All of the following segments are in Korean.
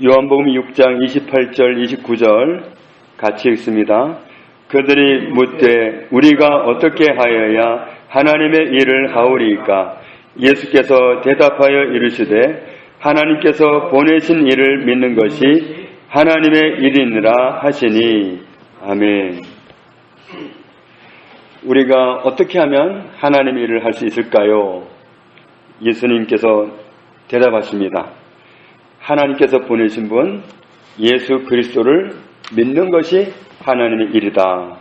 요한복음 6장 28절 29절 같이 읽습니다. 그들이 묻되 우리가 어떻게 하여야 하나님의 일을 하오리이까 예수께서 대답하여 이르시되 하나님께서 보내신 일을 믿는 것이 하나님의 일이니라 하시니 아멘. 우리가 어떻게 하면 하나님의 일을 할 수 있을까요? 예수님께서 대답하십니다. 하나님께서 보내신 분 예수 그리스도를 믿는 것이 하나님의 일이다.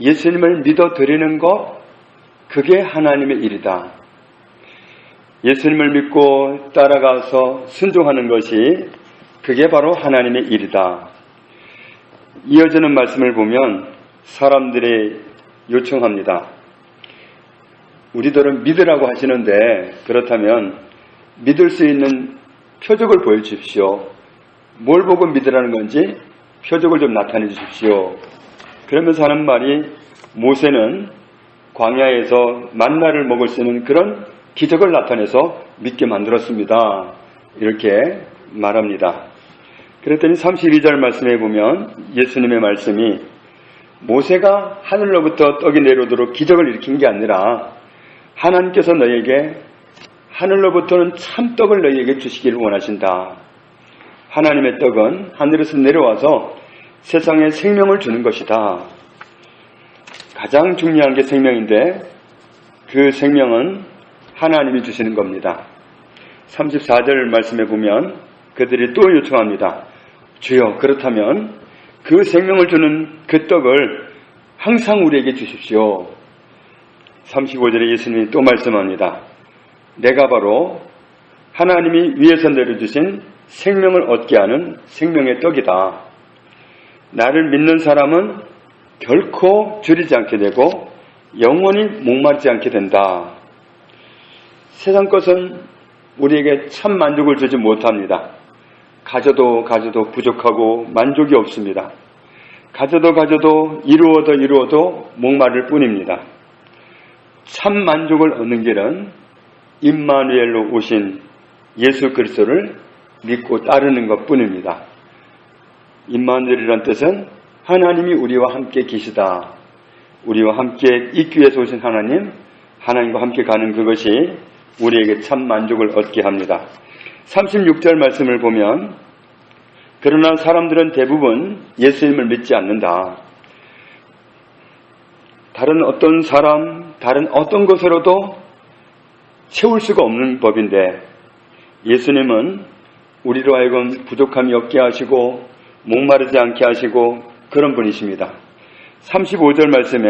예수님을 믿어 드리는 것 그게 하나님의 일이다. 예수님을 믿고 따라가서 순종하는 것이 그게 바로 하나님의 일이다. 이어지는 말씀을 보면 사람들이 요청합니다. 우리들은 믿으라고 하시는데 그렇다면 믿을 수 있는 표적을 보여주십시오. 뭘 보고 믿으라는 건지 표적을 좀 나타내 주십시오. 그러면서 하는 말이 모세는 광야에서 만나를 먹을 수 있는 그런 기적을 나타내서 믿게 만들었습니다. 이렇게 말합니다. 그랬더니 32절 말씀에 보면 예수님의 말씀이 모세가 하늘로부터 떡이 내려오도록 기적을 일으킨 게 아니라 하나님께서 너에게 하늘로부터는 참떡을 너희에게 주시기를 원하신다. 하나님의 떡은 하늘에서 내려와서 세상에 생명을 주는 것이다. 가장 중요한 게 생명인데 그 생명은 하나님이 주시는 겁니다. 34절 말씀에 보면 그들이 또 요청합니다. 주여 그렇다면 그 생명을 주는 그 떡을 항상 우리에게 주십시오. 35절에 예수님이 또 말씀합니다. 내가 바로 하나님이 위에서 내려주신 생명을 얻게 하는 생명의 떡이다. 나를 믿는 사람은 결코 줄이지 않게 되고 영원히 목마르지 않게 된다. 세상 것은 우리에게 참 만족을 주지 못합니다. 가져도 가져도 부족하고 만족이 없습니다. 가져도 가져도 이루어도 이루어도 목마를 뿐입니다. 참 만족을 얻는 길은 임마누엘로 오신 예수 그리스도를 믿고 따르는 것 뿐입니다. 임마누엘이란 뜻은 하나님이 우리와 함께 계시다. 우리와 함께 위해서 오신 하나님, 하나님과 함께 가는 그것이 우리에게 참 만족을 얻게 합니다. 36절 말씀을 보면 그러나 사람들은 대부분 예수님을 믿지 않는다. 다른 어떤 사람, 다른 어떤 것으로도 채울 수가 없는 법인데 예수님은 우리로 하여금 부족함이 없게 하시고 목마르지 않게 하시고 그런 분이십니다. 35절 말씀에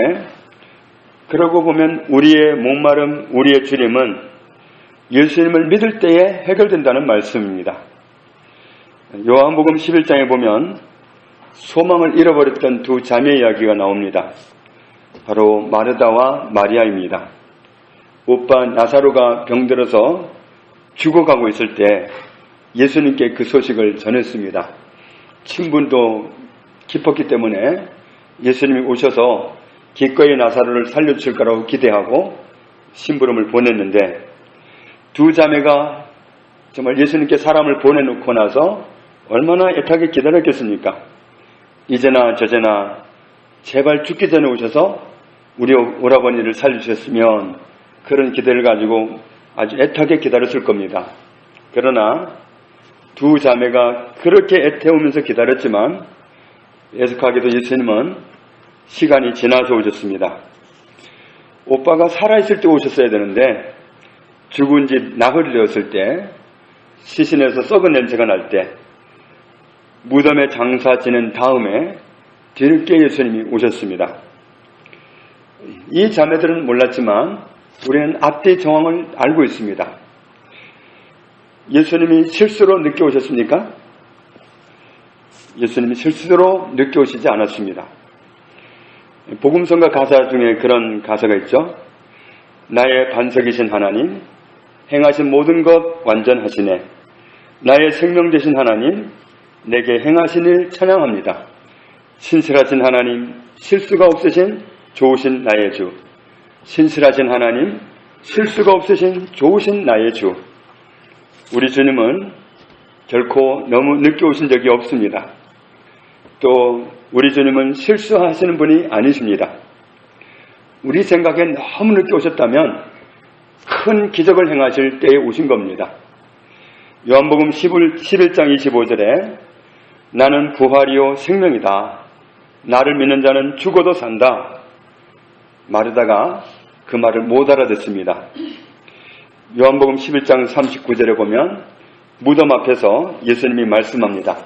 그러고 보면 우리의 목마름, 우리의 주림은 예수님을 믿을 때에 해결된다는 말씀입니다. 요한복음 11장에 보면 소망을 잃어버렸던 두 자매 이야기가 나옵니다. 바로 마르다와 마리아입니다. 오빠 나사로가 병들어서 죽어가고 있을 때 예수님께 그 소식을 전했습니다. 친분도 깊었기 때문에 예수님이 오셔서 기꺼이 나사로를 살려줄 거라고 기대하고 심부름을 보냈는데 두 자매가 정말 예수님께 사람을 보내놓고 나서 얼마나 애타게 기다렸겠습니까? 이제나 저제나 제발 죽기 전에 오셔서 우리 오라버니를 살려주셨으면 그런 기대를 가지고 아주 애타게 기다렸을 겁니다. 그러나 두 자매가 그렇게 애태우면서 기다렸지만 애석하게도 예수님은 시간이 지나서 오셨습니다. 오빠가 살아있을 때 오셨어야 되는데 죽은 집 나흘이 되었을 때 시신에서 썩은 냄새가 날 때 무덤에 장사 지낸 다음에 뒤늦게 예수님이 오셨습니다. 이 자매들은 몰랐지만 우리는 앞뒤 정황을 알고 있습니다. 예수님이 실수로 늦게 오셨습니까? 예수님이 실수로 늦게 오시지 않았습니다. 복음성가 가사 중에 그런 가사가 있죠. 나의 반석이신 하나님, 행하신 모든 것 완전하시네. 나의 생명 되신 하나님, 내게 행하신 일 찬양합니다. 신실하신 하나님, 실수가 없으신 좋으신 나의 주. 신실하신 하나님, 실수가 없으신 좋으신 나의 주. 우리 주님은 결코 너무 늦게 오신 적이 없습니다. 또 우리 주님은 실수하시는 분이 아니십니다. 우리 생각에 너무 늦게 오셨다면 큰 기적을 행하실 때에 오신 겁니다. 요한복음 11장 25절에 나는 부활이요 생명이다. 나를 믿는 자는 죽어도 산다. 마르다가 그 말을 못 알아듣습니다. 요한복음 11장 39절에 보면 무덤 앞에서 예수님이 말씀합니다.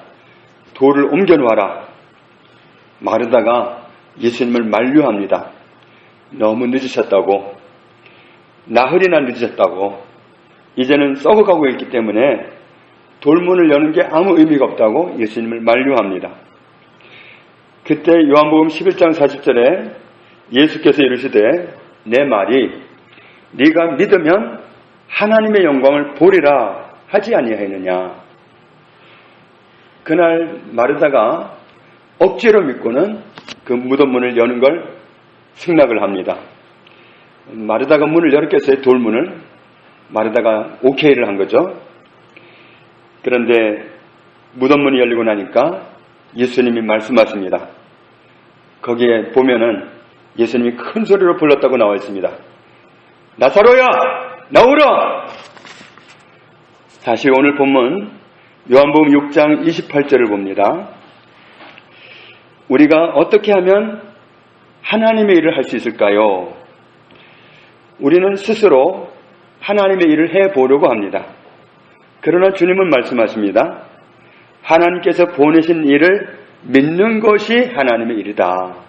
돌을 옮겨 놓아라. 마르다가 예수님을 만류합니다. 너무 늦으셨다고. 나흘이나 늦으셨다고. 이제는 썩어가고 있기 때문에 돌문을 여는 게 아무 의미가 없다고 예수님을 만류합니다. 그때 요한복음 11장 40절에 예수께서 이르시되 내 말이 네가 믿으면 하나님의 영광을 보리라 하지 아니하였느냐. 그날 마르다가 억지로 믿고는 그 무덤 문을 여는 걸 승낙을 합니다. 마르다가 문을 열었겠어요, 돌문을. 마르다가 오케이를 한 거죠. 그런데 무덤 문이 열리고 나니까 예수님이 말씀하십니다. 거기에 보면은 예수님이 큰 소리로 불렀다고 나와 있습니다. 나사로야! 나오라! 다시 오늘 본문 요한복음 6장 28절을 봅니다. 우리가 어떻게 하면 하나님의 일을 할 수 있을까요? 우리는 스스로 하나님의 일을 해 보려고 합니다. 그러나 주님은 말씀하십니다. 하나님께서 보내신 일을 믿는 것이 하나님의 일이다.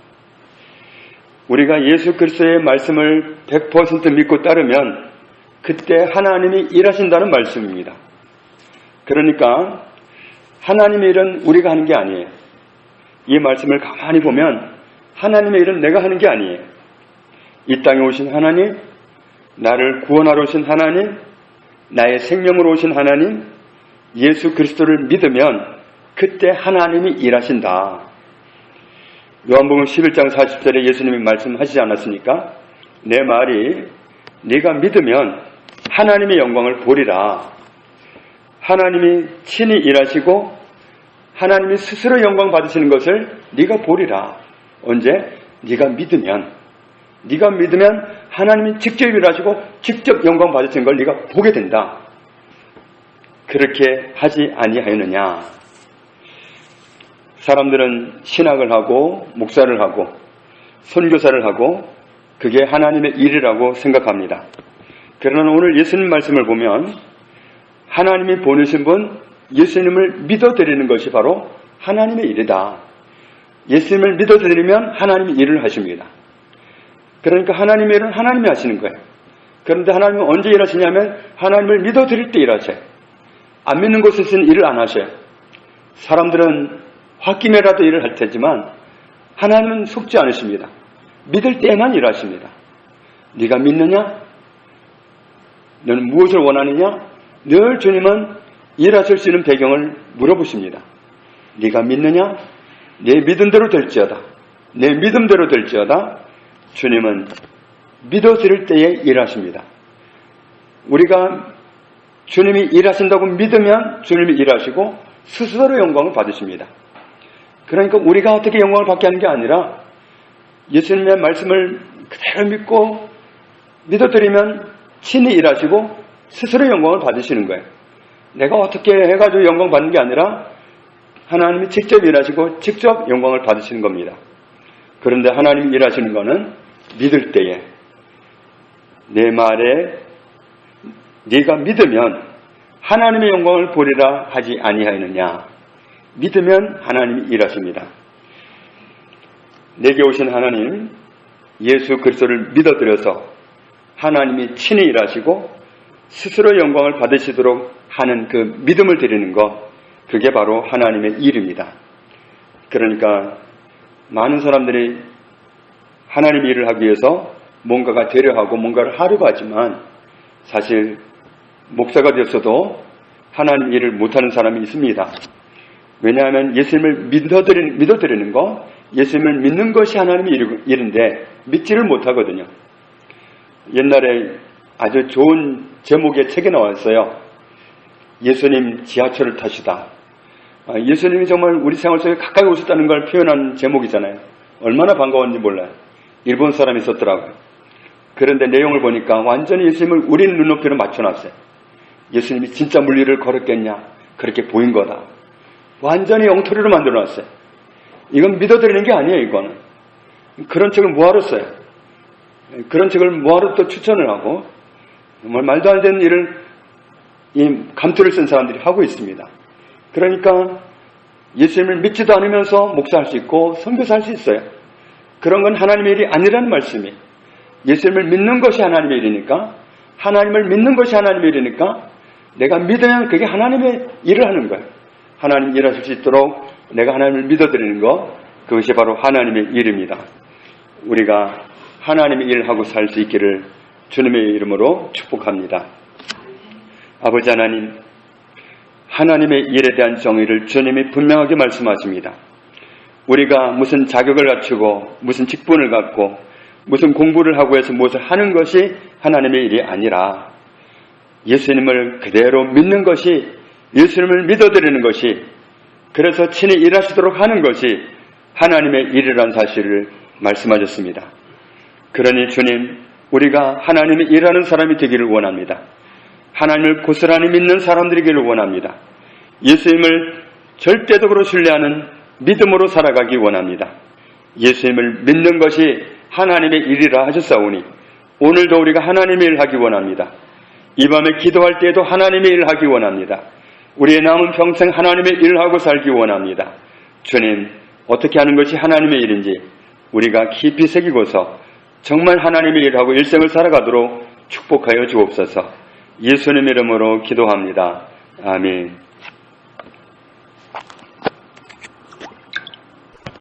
우리가 예수 그리스도의 말씀을 100% 믿고 따르면 그때 하나님이 일하신다는 말씀입니다. 그러니까 하나님의 일은 우리가 하는 게 아니에요. 이 말씀을 가만히 보면 하나님의 일은 내가 하는 게 아니에요. 이 땅에 오신 하나님, 나를 구원하러 오신 하나님, 나의 생명으로 오신 하나님, 예수 그리스도를 믿으면 그때 하나님이 일하신다. 요한복음 11장 40절에 예수님이 말씀하시지 않았습니까? 내 말이 네가 믿으면 하나님의 영광을 보리라. 하나님이 친히 일하시고 하나님이 스스로 영광 받으시는 것을 네가 보리라. 언제? 네가 믿으면 네가 믿으면 하나님이 직접 일하시고 직접 영광 받으시는 걸 네가 보게 된다. 그렇게 하지 아니하였느냐? 사람들은 신학을 하고 목사를 하고 선교사를 하고 그게 하나님의 일이라고 생각합니다. 그러나 오늘 예수님 말씀을 보면 하나님이 보내신 분 예수님을 믿어드리는 것이 바로 하나님의 일이다. 예수님을 믿어드리면 하나님이 일을 하십니다. 그러니까 하나님의 일은 하나님이 하시는 거예요. 그런데 하나님은 언제 일하시냐면 하나님을 믿어드릴 때 일하셔요. 안 믿는 곳에서는 일을 안 하셔요. 사람들은 홧김에라도 일을 할 테지만 하나님은 속지 않으십니다. 믿을 때에만 일하십니다. 네가 믿느냐? 너는 무엇을 원하느냐? 늘 주님은 일하실 수 있는 배경을 물어보십니다. 네가 믿느냐? 내 믿음대로 될지어다. 내 믿음대로 될지어다. 주님은 믿어드릴 때에 일하십니다. 우리가 주님이 일하신다고 믿으면 주님이 일하시고 스스로 영광을 받으십니다. 그러니까 우리가 어떻게 영광을 받게 하는 게 아니라 예수님의 말씀을 그대로 믿고 믿어드리면 친히 일하시고 스스로 영광을 받으시는 거예요. 내가 어떻게 해가지고 영광 받는 게 아니라 하나님이 직접 일하시고 직접 영광을 받으시는 겁니다. 그런데 하나님이 일하시는 거는 믿을 때에 내 말에 네가 믿으면 하나님의 영광을 보리라 하지 아니하였느냐. 믿으면 하나님이 일하십니다. 내게 오신 하나님 예수 그리스도를 믿어드려서 하나님이 친히 일하시고 스스로 영광을 받으시도록 하는 그 믿음을 드리는 것 그게 바로 하나님의 일입니다. 그러니까 많은 사람들이 하나님 일을 하기 위해서 뭔가가 되려 하고 뭔가를 하려고 하지만 사실 목사가 되었어도 하나님 일을 못하는 사람이 있습니다. 왜냐하면 예수님을 믿어드리는, 믿어드리는 거, 예수님을 믿는 것이 하나님의 일인데 믿지를 못하거든요. 옛날에 아주 좋은 제목의 책이 나왔어요. 예수님 지하철을 타시다. 아, 예수님이 정말 우리 생활 속에 가까이 오셨다는 걸 표현한 제목이잖아요. 얼마나 반가웠는지 몰라요. 일본 사람이 썼더라고요. 그런데 내용을 보니까 완전히 예수님을 우리 눈높이로 맞춰놨어요. 예수님이 진짜 물리를 걸었겠냐? 그렇게 보인 거다. 완전히 엉터리로 만들어 놨어요. 이건 믿어드리는 게 아니에요, 이거는. 그런 책을 뭐하러 써요? 그런 책을 뭐하러 또 추천을 하고, 정말 말도 안 되는 일을, 이 감투를 쓴 사람들이 하고 있습니다. 그러니까 예수님을 믿지도 않으면서 목사할 수 있고, 선교사 할 수 있어요. 그런 건 하나님의 일이 아니라는 말씀이. 예수님을 믿는 것이 하나님의 일이니까, 하나님을 믿는 것이 하나님의 일이니까, 내가 믿으면 그게 하나님의 일을 하는 거예요. 하나님 일하실 수 있도록 내가 하나님을 믿어드리는 것, 그것이 바로 하나님의 일입니다. 우리가 하나님의 일을 하고 살 수 있기를 주님의 이름으로 축복합니다. 아버지 하나님, 하나님의 일에 대한 정의를 주님이 분명하게 말씀하십니다. 우리가 무슨 자격을 갖추고 무슨 직분을 갖고 무슨 공부를 하고 해서 무엇을 하는 것이 하나님의 일이 아니라 예수님을 그대로 믿는 것이 예수님을 믿어드리는 것이 그래서 친히 일하시도록 하는 것이 하나님의 일이라는 사실을 말씀하셨습니다. 그러니 주님, 우리가 하나님의 일하는 사람이 되기를 원합니다. 하나님을 고스란히 믿는 사람들이기를 원합니다. 예수님을 절대적으로 신뢰하는 믿음으로 살아가기 원합니다. 예수님을 믿는 것이 하나님의 일이라 하셨사오니 오늘도 우리가 하나님의 일을 하기 원합니다. 이 밤에 기도할 때에도 하나님의 일을 하기 원합니다. 우리의 남은 평생 하나님의 일을 하고 살기 원합니다. 주님, 어떻게 하는 것이 하나님의 일인지 우리가 깊이 새기고서 정말 하나님의 일을 하고 일생을 살아가도록 축복하여 주옵소서. 예수님 이름으로 기도합니다. 아멘.